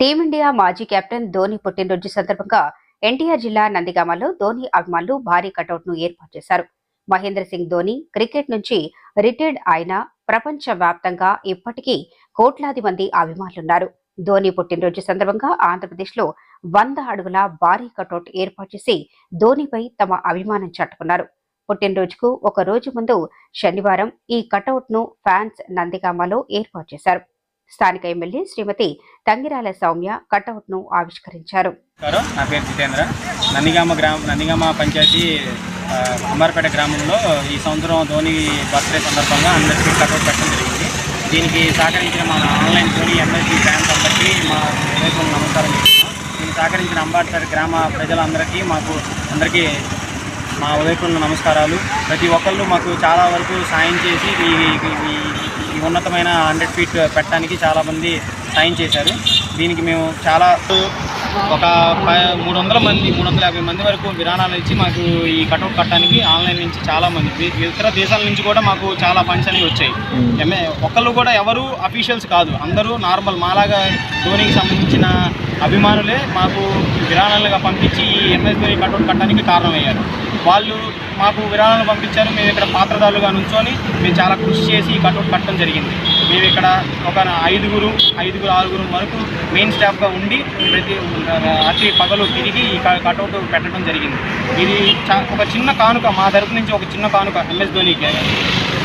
Team India మాజీ captain Dhoni పుట్టినరోజు సందర్భంగా ఎన్టీఆర్ జిల్లా నందిగామలో ధోని అభిమానులు భారీ కటౌట్ను ఏర్పాటు చేశారు. మహేంద్ర సింగ్ ధోని క్రికెట్ నుంచి రిటైర్డ్ అయిన ప్రపంచ వ్యాప్తంగా ఇప్పటికీ కోట్లాది మంది అభిమానులున్నారు. ధోని పుట్టినరోజు సందర్భంగా ఆంధ్రప్రదేశ్లో వంద అడుగుల భారీ కటౌట్ ఏర్పాటు చేసి ధోనిపై తమ అభిమానం చాటుకున్నారు. పుట్టినరోజుకు ఒక రోజు ముందు శనివారం ఈ కటౌట్ను ఫ్యాన్స్ నందిగామలో ఏర్పాటు చేశారు. స్థానిక ఎమ్మెల్యే శ్రీమతి తంగిరాల సౌమ్య కటౌట్ను ఆవిష్కరించారు నా పేరు జితేంద్ర. నందిగామ గ్రామం నందిగామ పంచాయతీ అంబార్పేట గ్రామంలో ఈ సంవత్సరం ధోని బర్త్డే సందర్భంగా అందరికీ కటౌట్ పెట్టడం జరిగింది. దీనికి సహకరించిన మన ఆన్లైన్ ధోని ఎంఎస్సీ ఫ్యాన్స్ అందరికీ మా నమస్కారం చేస్తున్నాం దీనికి సహకరించిన అంబర్పేట గ్రామ ప్రజలందరికీ మాకు అందరికీ మా ఉదయపూర్ణ నమస్కారాలు. ప్రతి ఒక్కళ్ళు మాకు చాలా వరకు సాయం చేసి ఈ ఈ ఉన్నతమైన హండ్రెడ్ ఫీట్ పెట్టడానికి చాలామంది సాయం చేశారు. దీనికి మేము చాలా ఒక మూడు వందల మంది మూడు వందల యాభై మంది వరకు విరాణాలు ఇచ్చి మాకు ఈ కటౌట్ కట్టడానికి ఆన్లైన్ నుంచి చాలా మంది. ఇతర దేశాల నుంచి కూడా మాకు చాలా ఫండ్స్ అనేవి వచ్చాయి. ఎంఏ ఒకళ్ళు కూడా ఎవరు అఫీషియల్స్ కాదు. అందరూ నార్మల్ మాలాగా ధోనికి సంబంధించిన అభిమానులే మాకు విరాళాలుగా పంపించి ఈ ఎంఎస్ ధోని కటౌట్ కట్టడానికి కారణమయ్యారు. వాళ్ళు మాకు విరాళాలు పంపించారు. మేము ఇక్కడ పాత్రదారులుగా నుంచొని మేము చాలా కృషి చేసి ఈ కటౌట్ కట్టడం జరిగింది. మేము ఇక్కడ ఒక ఐదుగురు ఐదుగురు ఆరుగురు వరకు మెయిన్ స్టాఫ్గా ఉండి ప్రతి అతి పగలు తిరిగి ఈ కటౌట్ పెట్టడం జరిగింది. ఇది ఒక చిన్న కానుక మా తరపు నుంచి ఒక చిన్న కానుక ఎంఎస్ ధోనికి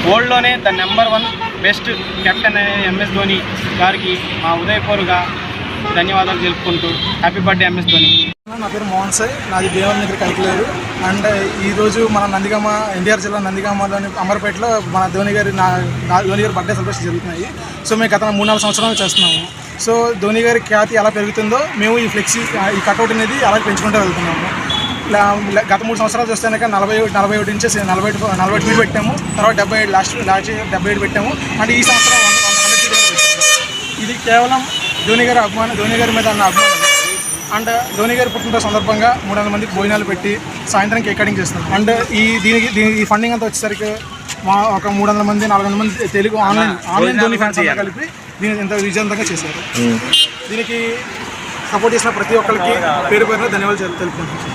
వరల్డ్లోనే the number one best captain అనే ఎంఎస్ ధోని గారికి మా ఉదయపూర్గా ధన్యవాదాలు తెలుపుకుంటూ హ్యాపీ బర్త్డే ఎంఎస్ ధోని నా పేరు మోహన్ సాయ్. నాది భీమవరం దగ్గర కలికలేరు అండ్ ఈరోజు మన నందిగామ ఎన్టీఆర్ జిల్లా నందిగామలోని అమర్పేటలో మన ధోని గారి నా ధోని గారి బర్త్డే సెలబ్రేషన్ జరుగుతున్నాయి. సో మేము గత మూడు నాలుగు సంవత్సరాలు చేస్తున్నాము. సో ధోని గారి ఖ్యాతి ఎలా పెరుగుతుందో మేము ఈ ఫ్లెక్సీ ఈ కట్అవుట్ అనేది అలా పెంచుకుంటూ వెళ్తున్నాము. గత మూడు సంవత్సరాలు చూస్తే కనుక నలభై నలభై ఒకటి ఇంచెస్ నలభై ఒకటి నలభై ఒకటి ఫీట్ పెట్టాము. తర్వాత డెబ్బై ఏడు లాస్ట్ లాస్ట్ డెబ్బై ఏడు పెట్టాము. అండ్ ఈ సంవత్సరం ఇది కేవలం ధోని గారి అభిమానం ధోని గారి మీద ఉన్న అభిమానం. అండ్ ధోని గారి పుట్టినరోజు సందర్భంగా మూడు వందల మందికి భోజనాలు పెట్టి సాయంత్రం కేక్ కటింగ్ చేస్తాం అండ్ ఈ దీనికి దీని ఈ ఫండింగ్ అంతా వచ్చేసరికి మా ఒక మూడు వందల మంది నాలుగు వందల మంది Telugu online online Dhoni fans అంతా కలిపి దీన్ని ఇంత విజయవంతంగా చేశారు. దీనికి సపోర్ట్ చేసిన ప్రతి ఒక్కరికి పేరు పేరున ధన్యవాదాలు తెలుపుకుంటున్నాను